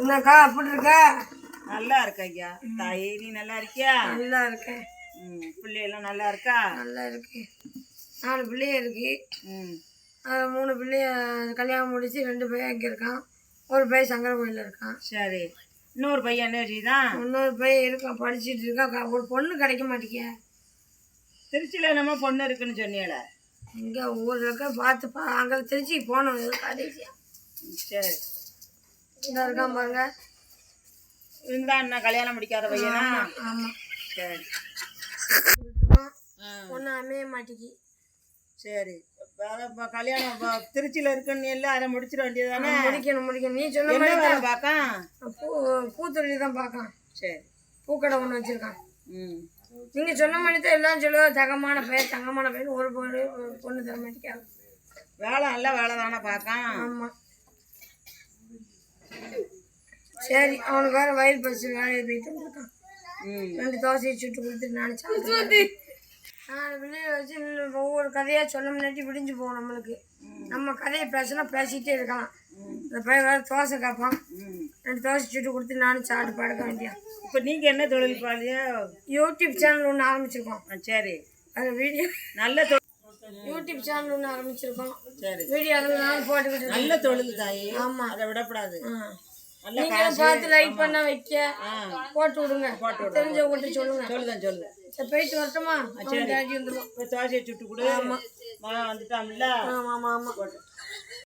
என்னக்கா அப்படி இருக்க? நல்லா இருக்க ஐயா. தாயே நீ நல்லா இருக்கியா? நல்லா இருக்கேன். ம் பிள்ளையெல்லாம் நல்லா இருக்கா? நல்லா இருக்கு. நாலு பிள்ளைய இருக்கு. ம். அது மூணு பிள்ளைய கல்யாணம் முடிச்சு ரெண்டு பையன் இங்கே இருக்கான். ஒரு பையன் சங்கர கோயிலில் இருக்கான். சரி. இன்னொரு பையன் என்ன செய்தான் இன்னொரு பையன் இருக்கான் படிச்சுட்டு இருக்கான் ஒரு பொண்ணு கிடைக்க மாட்டேங்க திருச்சியில் என்னமோ பொண்ணு இருக்குன்னு சொன்னீங்கள. எங்கே ஊரில் இருக்க பார்த்து பா அங்கே திருச்சி போனோம் கடைசியாக சரி. இந்த இருக்கான் பாருங்க. இருந்தா என்ன கல்யாணம் முடிக்காத பையனா? ஆமாம் சரி. பொண்ணு அமைய மாட்டேங்கி சரி. இப்போ கல்யாணம் இப்போ திருச்சியில் இருக்குன்னு இல்லை அதை முடிச்சிட வேண்டியதானே முடிக்கணும் முடிக்கணும். நீ சொன்ன மாதிரி வேலை பார்க்கான் பூ பூத்தொழில் தான் பார்க்கான் சரி. பூக்கடை ஒன்று வச்சுருக்கான். ம். நீங்கள் சொன்ன மாதிரி தான் எல்லாம் சொல்லுவோம் தங்கமான பையன் தங்கமான பையன் ஒரு பொண்ணு பொண்ணு தர மாட்டேங்காது வேலை நல்ல வேலை தானே பார்க்கான் ஆமாம் சரி அவனுக்கு வேறு வயிறு பசி வேலையை போயிட்டு வந்திருக்கான். ரெண்டு தோசையை சுட்டு கொடுத்துட்டு நான் சாப்பிட்டேன் நாலு பிள்ளைய வச்சு ஒவ்வொரு கதையாக சொல்ல முன்னாடி விடிஞ்சு போகும் நம்மளுக்கு. நம்ம கதையை பேசினா பேசிகிட்டே இருக்கலாம். இந்த பையன் வேறு தோசை கேட்பான். ரெண்டு தோசை சுட்டு கொடுத்து நானும் சாப்பிட்டு படுக்க வேண்டியா இப்போ நீங்கள் என்ன தொழில் பாலியோ யூடியூப் சேனல் ஒன்று ஆரம்பிச்சிருக்கோம். சரி. அது வீடியோ நல்ல யூடியூப் சேனல் ஒன்று ஆரம்பிச்சிருக்கோம். சரி. வீடியோ அதில் நான் போட்டுக்கிட்டு. நல்ல தொழில் தாயி. ஆமா. அதை. நல்ல நீங்களும் பார்த்து லைக் பண்ண வைக்க. போட்டு விடுங்க. தெரிஞ்சவங்ககிட்ட சொல்லுங்க. சொல்லுதேன் சொல்லு சரி, போயிட்டு வரட்டுமா? டேடி வந்துடும் தோசையை சுட்டு கொடு. மா வந்துட்டான்ல. ஆமாம் ஆமாம் ஆமாம்